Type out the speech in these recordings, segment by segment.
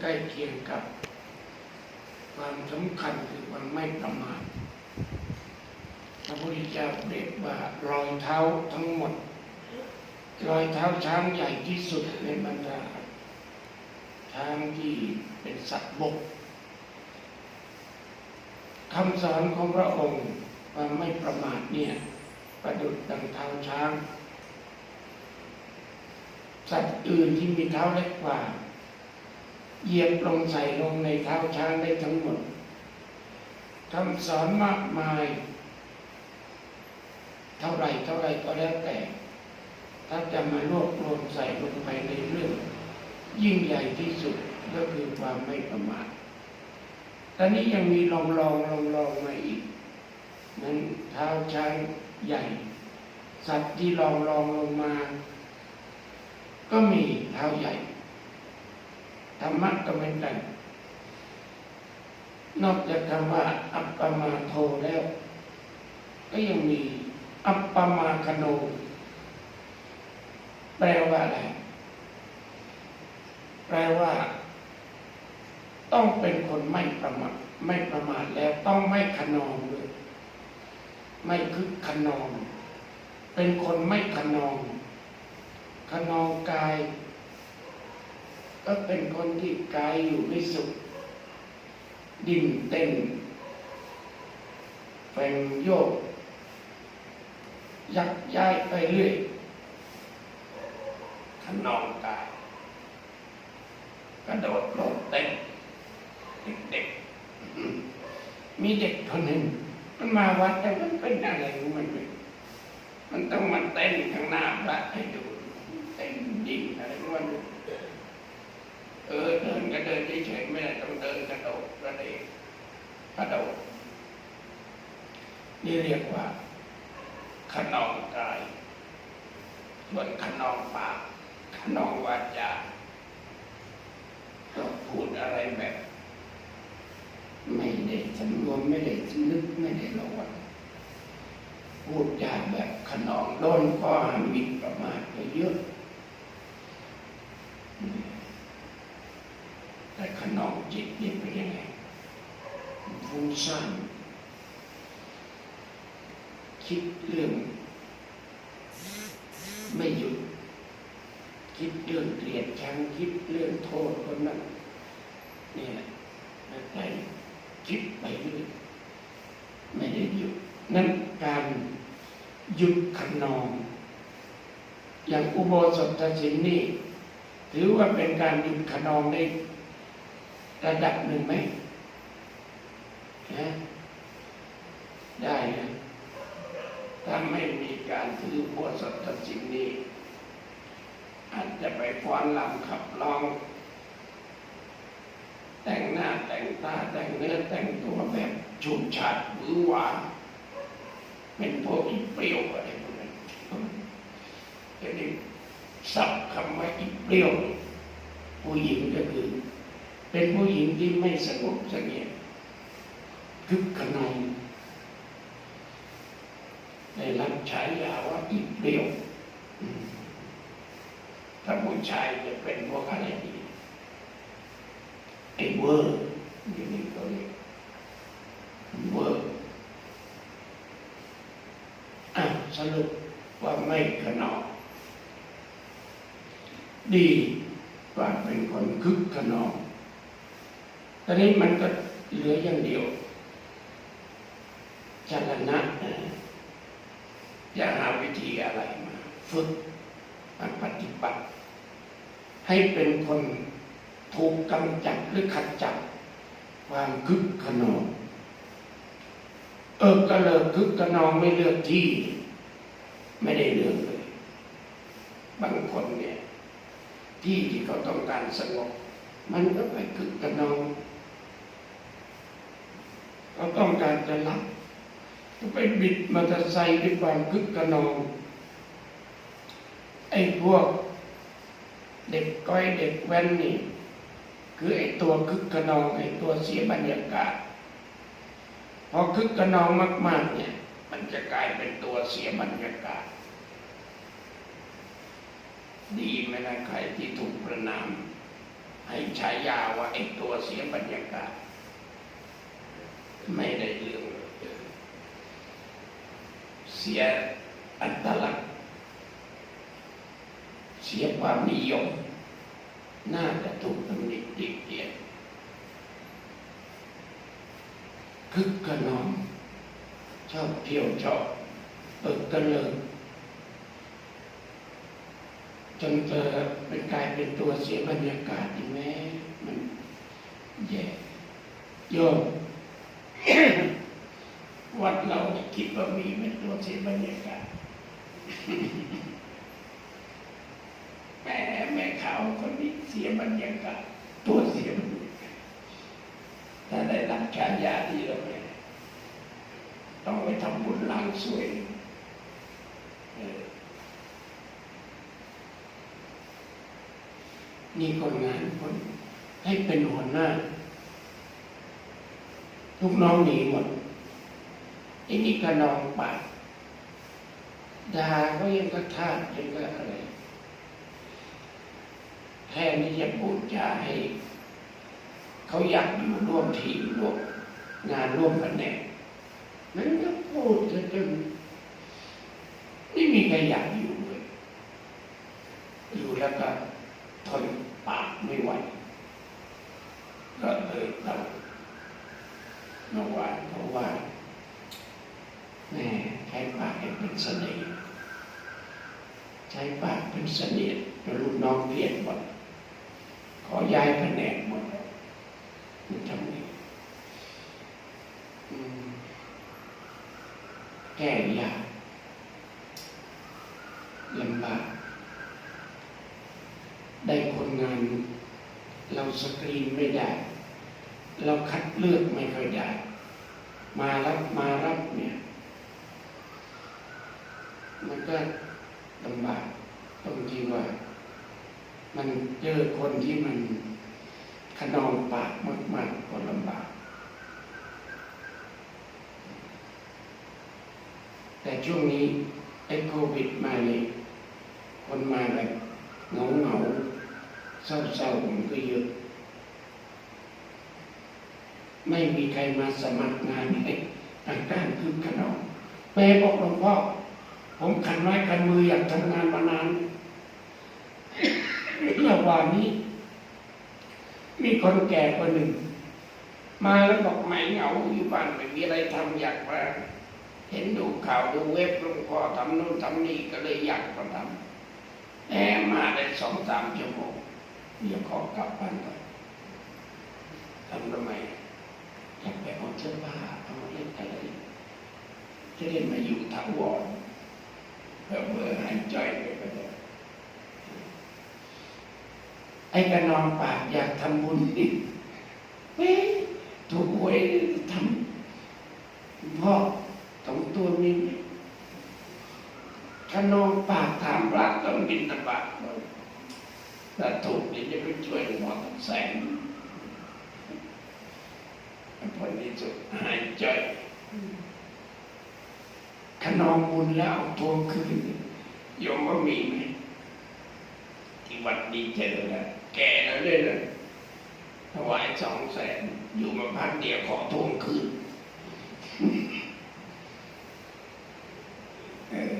ใกล้เคียงกับ ความสำคัญคือความไม่ประมาทพระพุทธเจ้าเปรียบว่ารอยเท้าทั้งหมด รอยเท้าช้างใหญ่ที่สุดในบรรดาช้างที่เป็นสัตว์บกคำสอนของพระองค์ความไม่ประมาทเนี่ยประดุดดังเท้าช้าง สัตว์อื่นที่มีเท้าเล็กกว่า เหยียบลงใส่ลงในเท้าช้างได้ทั้งหมดคำสอนมากมาย เท่าไรเท่าไรก็แล้วแต่ ถ้าจะมารวบรวมใส่ลงไปในเรื่อง ยิ่งใหญ่ที่สุดก็คือความไม่ประมาทตอนนี้ยังมีลองลองลองลองมาอีก นั้นเท้าช้างใหญ่ สัตว์ที่ลองลองลงมา ก็มีเท้าใหญ่ ธรรมะก็เหมือนกัน นอกจากคำว่า อัปปมาโทแล้ว ก็ยังมี อัปปมาคโน แปลว่าอะไร แปลว่า ต้องเป็นคนไม่ประมาทไม่ประมาทแล้วต้องไม่ขนองเลยไม่คึกขนอง เป็นคนไม่ขนอง ขนองกาย ก็เป็นคนที่กายอยู่ไม่สุข ดิ้นเต้นแฝงโยก ยักย้ายไปเรื่อยขนองกายกระโดดโลดเต้นเด็กๆมีเด็กคนหนึ่งมันมาวัดแต่มันเป็นอะไรมันไม่รู้มันต้องมาเต้นข้างหน้าพระให้ดูเต้นยิงอะไรของมันไม่รู้ เออเดินก็เดินเฉยๆไม่ได้ต้องเดินกระโดดกระเดกกระโดดนี่เรียกว่าขนองกาย ส่วนขนองปากขนองวาจาก็พูดอะไรแบบ ไม่ได้สำรวมไม่ได้นึกไม่ได้ระวังพูดจาแบบขนองโดนข้อหามินประมาทไปเยอะต่ขนองจิตนี่เป็นยังไง ฟุ้งซ่านคิดเรื่อง ไม่หยุด คิดเรื่องเกลียดชังคิดเรื่องโทษคนนั้นนี่แหละไปคิดไปเรื่อยไม่ได้หยุด นั่นการหยุดขันนอง อย่างอุโบสถศีลนี่ ถือว่าเป็นการหยุดขันองได้ระดับหนึ่งไหม นะได้นะถ้าไม่มีการถืออุโบสถศีลนี้ อาจจะไปฟ้อนลำขับร้อง แต่งหน้าแต่งตาแต่งเนื้อแต่งตัวแบบชุมชาดหรือหวานเป็นพวกอีเปรี้ยวอะไรพวกนั้นจะได้สับคำว่าอีเปรี้ยว ผู้หญิงก็คือ เป็นผู้หญิงที่ไม่สงบเสงี่ยม คึกขนองได้รับฉายาว่าอีเปรี้ยวถ้าผู้ชายจะเป็นพวกอะไรดีไอ้เวอร์อยู่นี่เขาเรียกเวอร์อะสรุปว่าไม่ขนองดีกว่าเป็นคนคึกขนองตอนนี้มันก็เหลืออย่างเดียว จรณะจะหาวิธีอะไรมา ฝึกมาปฏิบัติ ให้เป็นคนถูกกำจัดหรือขัดจัดความคึกขนอง เออก็เลิกคึกขนองไม่เลือกที่ ไม่ได้เลือกเลย บางคนเนี่ย ที่ที่เขาต้องการสงบมันก็ไปคึกขนอง เขาต้องการจะรับ ไปบิดมอเตอร์ไซค์ด้วยความคึกขนอง ไอ้พวก เด็กก้อยเด็กแว้นนี่ คือไอ้ตัวคึกขนองไอ้ตัวเสียบรรยากาศ พอคึกขนองมาก ๆ เนี่ย มันจะกลายเป็นตัวเสียบรรยากาศ ดีไหมนะใครที่ถูกประนาม ให้ฉายาว่าไอ้ตัวเสียบรรยากาศ ไม่ได้เรื่อง เสียอัตลักษณ์เสียความนิยม น่าจะถูกตำหนิติเตียนคึกขนองชอบเที่ยวชอบเปิดกระเลิกจนเกิดเป็นกลายเป็นตัวเสียบรรยากาศที่แม้มันแย่โยม วัดเราคิดว่ามีเป็นตัวเสียบรรยากาศแม่แม่ขาวคนนี้เสียบรรยากาศตัวเสียบรรยากาศถ้าได้รับฉายาที่เราเนี่ยต้องไปทำบุญล้างสวยนี่คนงานคนให้เป็นหัวหน้า ลูกน้องหนีหมด อ้นี่ก็นองปากด่าก็ยังก็ท่ายังก็อะไรแทนที่จะพูดจาให้ เขาอยากอยู่ร่วมทีมร่วมงานร่วมแผนกนั้นก็พูดจนจนไม่มีใครอยากอยู่เลย อยู่แล้วก็ทนปากไม่ไหวก็เลยต้องเมื่อวานเพราะว่า แม่ใช้ปากเป็นเสน่ห์ใช้ปากเป็นเสน่ห์แล้วลูกน้องเกลียดหมดขอย้ายแผนกหมดมันทำไงแก้ยากลำบากได้คนงานเราสกรีนไม่ได้ เราคัดเลือกไม่ค่อยได้ มารับมารับเนี่ย มันก็ลำบากตรงที่ว่า มันเจอคนที่มันขนองปากมากๆก็ลำบาก แต่ช่วงนี้ไอ้โควิดมาเนี่ยคนมาแบบเหงาเหงาๆเศร้าๆมันก็เยอะ ไม่มีใครมาสมัครงานให้อาการคือขนองแม่บอกหลวงพ่อ ผมขันไม้ขันมืออยากทำงานมานานระหว่างนี้ มีคนแก่คนหนึ่ง มาแล้วบอกไม่เหงาอยู่บ้านไม่มีอะไรทำอยากมาเห็นดูข่าวดูเว็บลงพอทำนู่นทำนี่ก็เลยอยากมาทำแอมมาได้สองสามชั่วโมงเดี๋ยวขอกลับบ้านก่อนทำทำไมอยากไปเอาเสื้อผ้าเอาเล่นอะไรจะได้มาอยู่ถาวร เพื่อเบื่อหายใจไปก็ได้ไอ้กระนองปากอยากทำบุญนี่เฮ้ยถูกหวยทำพ่อตรงตัวนี้กระนองปากถามพระต้องบินตบาทถ้าถูกเดี๋ยวจะไปช่วยหลวงพ่อต้องแสนผลที่สุดหายใจ นองบุญแล้วทวงคืนยมว่ามีไหมที่วัดดีเจอแล้วแก่แล้วด้วยเลยถวายสองแสนอยู่มาพักเดียวขอทวงคืนเออ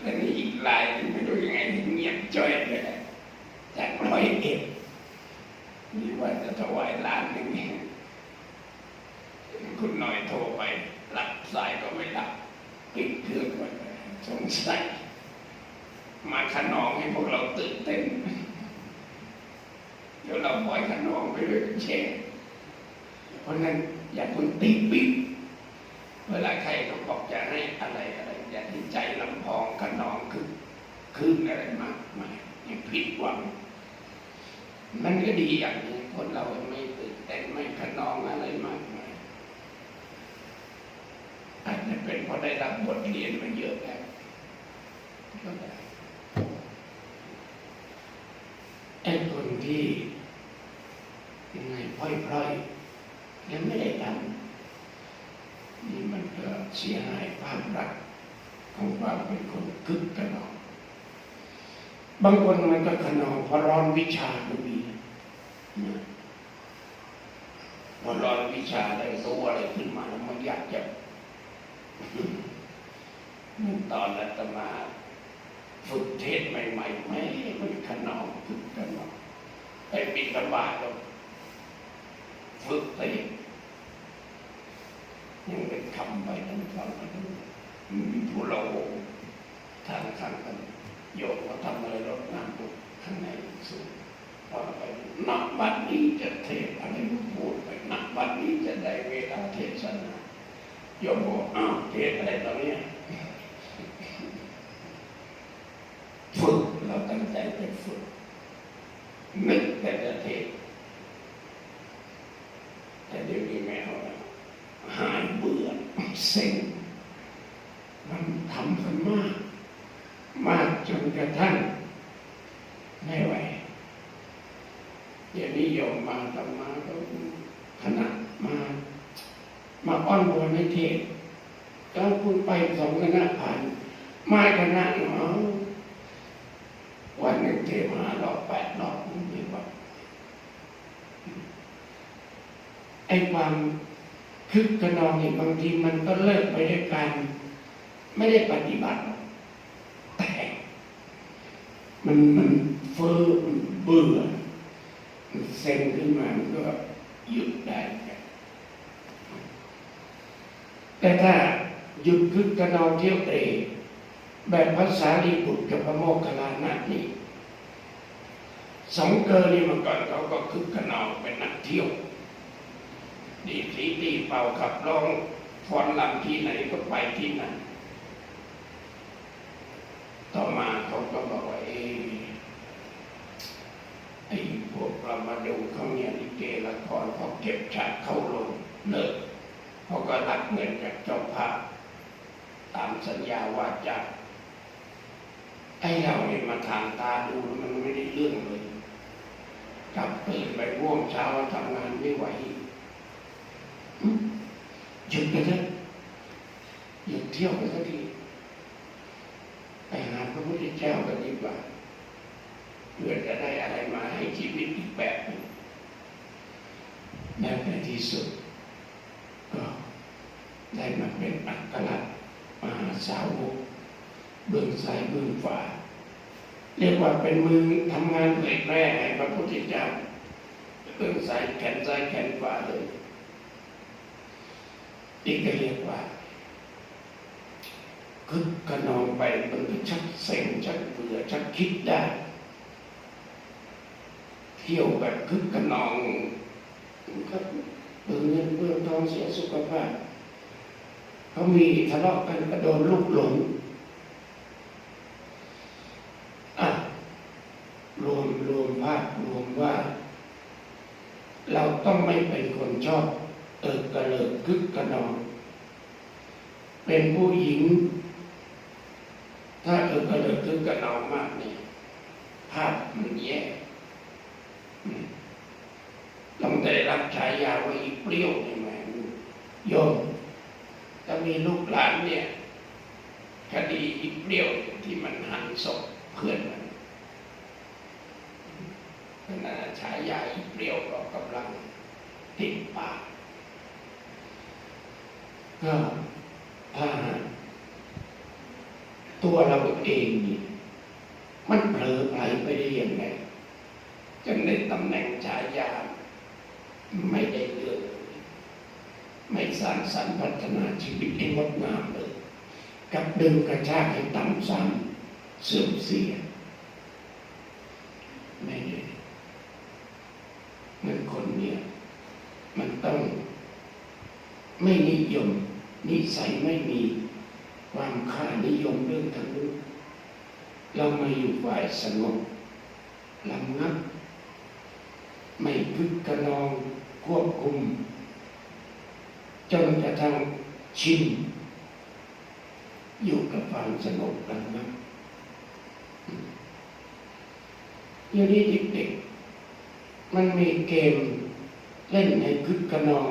แล้วนี่อีกรายไม่รู้ยังไงเงียบจ้อยเลยจากร้อยเอ็ดนี่ว่าจะถวายล้านหนึ่งเนี่ยคุณหน่อยโทรไปรับสายก็ไม่รับปิดเครื่องไว้สงสัย มาขนองให้พวกเราตื่นเต้น เดี๋ยวเราปล่อยขนองไปด้วยกันแชร์เพ ราะนั้นอย่าคุณติปิดเวลาใครเขาบอกจะให้อะไรอะไร อย่าที่ใจลำพองขนองคือคืนอะไรมากมายอย่าผิดหวัง มันก็ดีอย่างนี้ คนเราไม่ตื่นเต้นไม่ขนองอะไรมากมายอาจจะเป็นเพราะได้รับบทเรียนมาเยอะแล้วก็ได้ไอ้คนที่ยังไงพล่อยๆ ยังไม่ได้ทำนี่มันก็เสียหายความรักของความเป็นคนกึกกระนองบางคนมันก็ขนองพอร้อนวิชาก็มีพอร้อนวิชาได้รโซอะไรขึ้นมาแล้วมันอยากจะตอนนัตมาฝึกเทศใหม่ๆไม่มันขนองกึกกระนองไปปิดตบาตก็ ฝึกไปยังเป็นคำไปทั้งฟังไปทั้งมีผู้เราทางทางกันโยกว่าทำอะไรรดน้ำปุ๊บข้างในสูงพอไปนักบัดนี้จะเทศอะไรก็พูดไปนักบัดนี้จะได้เวลาเทศนาโยมบอกอ้าวเทศอะไรตอนนี้ฝึกเราตั้งใจไปฝึกนึกแต่จะเทศ เดี๋ยวนี้ไม่เอาแล้วหายเบื่อเซ็งมันทำกันมาก มากจนกระทั่งไม่ไหวเดี๋ยวนี้โยมมาทำมาก็คณะมา มาอ้อนวอนให้เทศก็พูดไปสองคณะผ่านไม่คณะเนาะวันหนึ่งเทมหารอบแปดรอบนี่ว่า ไอ้ความคึกขนองนี่บางทีมันก็เลิกไปด้วยกันไม่ได้ปฏิบัติ แต่มันมันเฟ้อมันเบื่อมันเซ็งขึ้นมามันก็หยุดได้แต่ถ้าหยุดคึกขนองเที่ยวเตะแบบภาษาลีบุตรกับพระโมคคัลลานะนี่สองเกอร์นี่เมื่อก่อนเขาก็คึกขนองเป็นนักเที่ยว ดีสีดีเป่าขับร้องฟ้อนลำที่ไหนก็ไปที่นั่นต่อมาเขาก็บอกว่าเอไอ้พวกเรามาดูเขาเนี่ยลิเกละครเขาเก็บฉากเข้าลงเลิกเขาก็รับเงินจากเจ้าภาพตามสัญญาว่าจาไอ้เราเนี่ยมาทางตาดูมันไม่ได้เรื่องเลยกลับตื่นไปว่วงเช้าทำงานไม่ไหว หยุดไปเถอะหยุดเที่ยวไปสักทีไปหาพระพุทธเจ้ากันดีกว่าเพื่อจะได้อะไรมาให้ชีวิตอีกแบบหนึ่งและในที่สุด ก็ได้มาเป็นอัครมหาสาวกเบื้องซ้ายเบื้องขวาเรียกว่าเป็นมือทำงานเผยแพร่ให้พระพุทธเจ้าเบื้องซ้ายแขนซ้ายแขนขวาเลย นี่ก็เรียกว่าคึกขนองไปมันก็ชักเซ็งชักเบื่อชักคิดได้ เที่ยวแบบคึกขนองมันก็เบื่อเงินเบื่อทองเสียสุขภาพเขามีทะเลาะกันก็โดนลูกหลงอะรวมรวมภาพรวมว่า เราต้องไม่เป็นคนชอบ เอิกกระลิกคึกกระนองเป็นผู้หญิง ถ้าเอิกกระลิกคึกกระนองมากเนี่ยภาพมันแย่ต้องได้รับฉายาว่าอีเปรี้ยวใช่ไหมโยมถ้ามีลูกหลานเนี่ย คดีอีเปรี้ยวที่มันหันศพเพื่อนมันขณะฉายาอีเปรี้ยวก็กำลังติดปาก ก็ถ้าตัวเราเองนี่มันเผลอไปไปได้ยังไงจนในตำแหน่งฉายาไม่ได้เรื่องไม่สร้างสรรค์พัฒนาชีวิตให้งดงามเลยกับดึงกระชากให้ต่ำซ้ำเสื่อมเสีย ไม่ได้เงินคนเนี่ย มันต้องไม่นิยม นิสัยไม่มีความค่านิยมเรื่องทางนู้นเรามาอยู่ฝ่ายสงบลำงับไม่พึกกระนองควบคุม จนกระทั่งชินอยู่กับความสงบระงับเดี๋ยวนี้เด็กๆมันมีเกมเล่นในคึกขนอง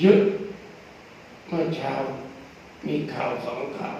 เยอะ เมื่อเช้ามีข่าวสองข่าว